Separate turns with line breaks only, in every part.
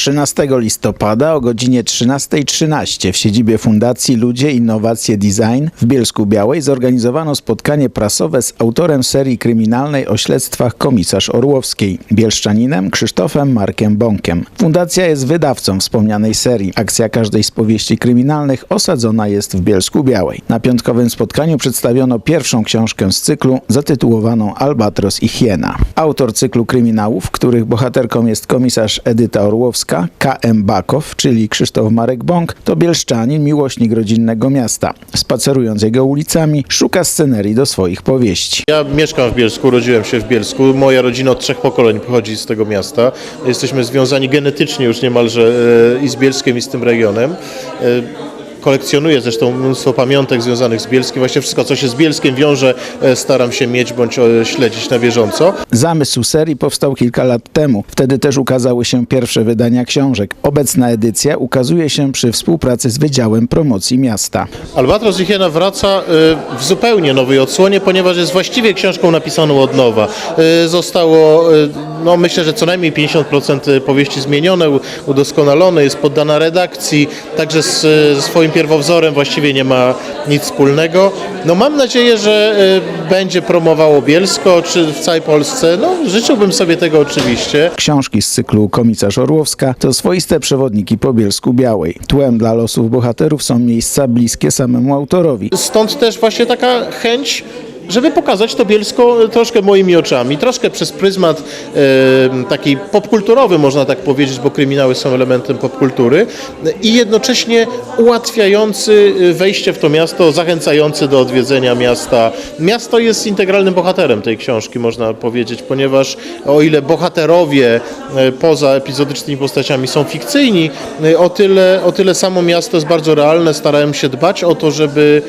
13 listopada o godzinie 13.13 w siedzibie Fundacji Ludzie Innowacje Design w Bielsku Białej zorganizowano spotkanie prasowe z autorem serii kryminalnej o śledztwach komisarz Orłowskiej, bielszczaninem Krzysztofem Markiem Bąkiem. Fundacja jest wydawcą wspomnianej serii. Akcja każdej z powieści kryminalnych osadzona jest w Bielsku Białej. Na piątkowym spotkaniu przedstawiono pierwszą książkę z cyklu zatytułowaną Albatros i Hiena. Autor cyklu kryminałów, których bohaterką jest komisarz Edyta Orłowska, K.M. Bakow, czyli Krzysztof Marek Bąk, to bielszczanin, miłośnik rodzinnego miasta. Spacerując jego ulicami, szuka scenerii do swoich powieści.
Ja mieszkam w Bielsku, urodziłem się w Bielsku. Moja rodzina od trzech pokoleń pochodzi z tego miasta. Jesteśmy związani genetycznie już niemalże e, i z Bielskiem, i z tym regionem. Kolekcjonuję zresztą mnóstwo pamiątek związanych z Bielskiem. Właśnie wszystko, co się z Bielskiem wiąże, e, staram się mieć bądź e, śledzić na bieżąco.
Zamysł serii powstał kilka lat temu. Wtedy też ukazały się pierwsze wydania książek. Obecna edycja ukazuje się przy współpracy z Wydziałem Promocji Miasta.
Albatros i Hiena wraca e, w zupełnie nowej odsłonie, ponieważ jest właściwie książką napisaną od nowa. Zostało, no myślę, że co najmniej 50% powieści zmienione, udoskonalone, jest poddana redakcji, także z, ze swoim pierwowzorem właściwie nie ma nic wspólnego. No mam nadzieję, że e, będzie promowało Bielsko, czy w całej Polsce. No życzyłbym sobie tego oczywiście.
Książki z cyklu Komisarz Orłowska to swoiste przewodniki po Bielsku Białej. Tłem dla losów bohaterów są miejsca bliskie samemu autorowi.
Stąd też właśnie taka chęć, żeby pokazać to Bielsko troszkę moimi oczami, troszkę przez pryzmat e, taki popkulturowy, można tak powiedzieć, bo kryminały są elementem popkultury i jednocześnie ułatwiający wejście w to miasto, zachęcający do odwiedzenia miasta. Miasto jest integralnym bohaterem tej książki, można powiedzieć, ponieważ o ile bohaterowie e, poza epizodycznymi postaciami są fikcyjni, e, o tyle, o tyle samo miasto jest bardzo realne. Starałem się dbać o to, żeby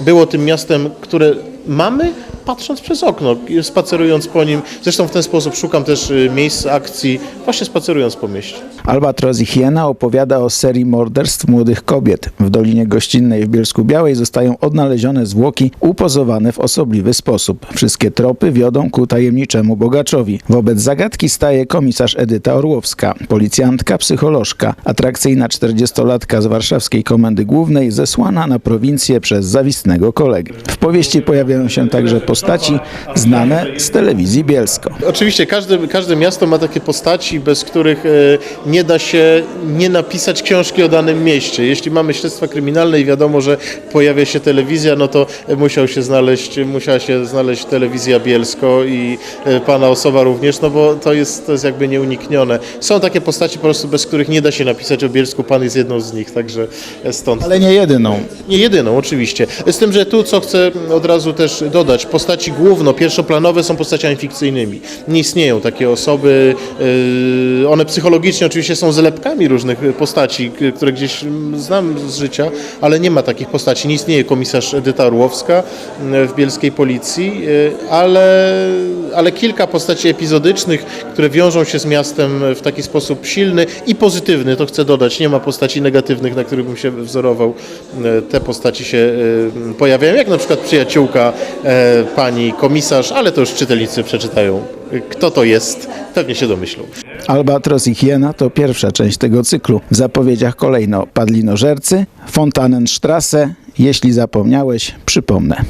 było tym miastem, które mamy, patrząc przez okno, spacerując po nim. Zresztą w ten sposób szukam też y, miejsc akcji, właśnie spacerując po mieście.
Albatros i Hiena opowiada o serii morderstw młodych kobiet. W Dolinie Gościnnej w Bielsku Białej zostają odnalezione zwłoki upozowane w osobliwy sposób. Wszystkie tropy wiodą ku tajemniczemu bogaczowi. Wobec zagadki staje komisarz Edyta Orłowska, policjantka, psycholożka, atrakcyjna 40-latka z warszawskiej komendy głównej, zesłana na prowincję przez zawistnego kolegę. W powieści pojawiają się także postaci znane z telewizji Bielsko.
Oczywiście każde, każde miasto ma takie postaci, bez których e, nie da się nie napisać książki o danym mieście. Jeśli mamy śledztwa kryminalne i wiadomo, że pojawia się telewizja, no to musiał się znaleźć, musiała się znaleźć telewizja Bielsko i e, pana osoba również, no bo to jest, to jest jakby nieuniknione. Są takie postaci po prostu, bez których nie da się napisać o Bielsku, pan jest jedną z nich, także stąd.
Ale nie jedyną.
Nie jedyną, oczywiście. Z tym, że tu, co chcę od razu też dodać, postaci główno, pierwszoplanowe są postaciami fikcyjnymi. Nie istnieją takie osoby, yy, one psychologicznie oczywiście są zlepkami różnych postaci, które gdzieś mm, znam z życia, ale nie ma takich postaci. Nie istnieje komisarz Edyta Orłowska yy, w bielskiej policji, yy, ale, ale kilka postaci epizodycznych, które wiążą się z miastem w taki sposób silny i pozytywny, to chcę dodać. Nie ma postaci negatywnych, na których bym się wzorował. E, Te postaci się pojawiają, jak na przykład przyjaciółka e, pani komisarz, ale to już czytelnicy przeczytają. Kto to jest, pewnie się domyślą.
Albatros i Hiena to pierwsza część tego cyklu. W zapowiedziach kolejno Padlinożercy, Fontanenstrasse, Jeśli zapomniałeś, przypomnę.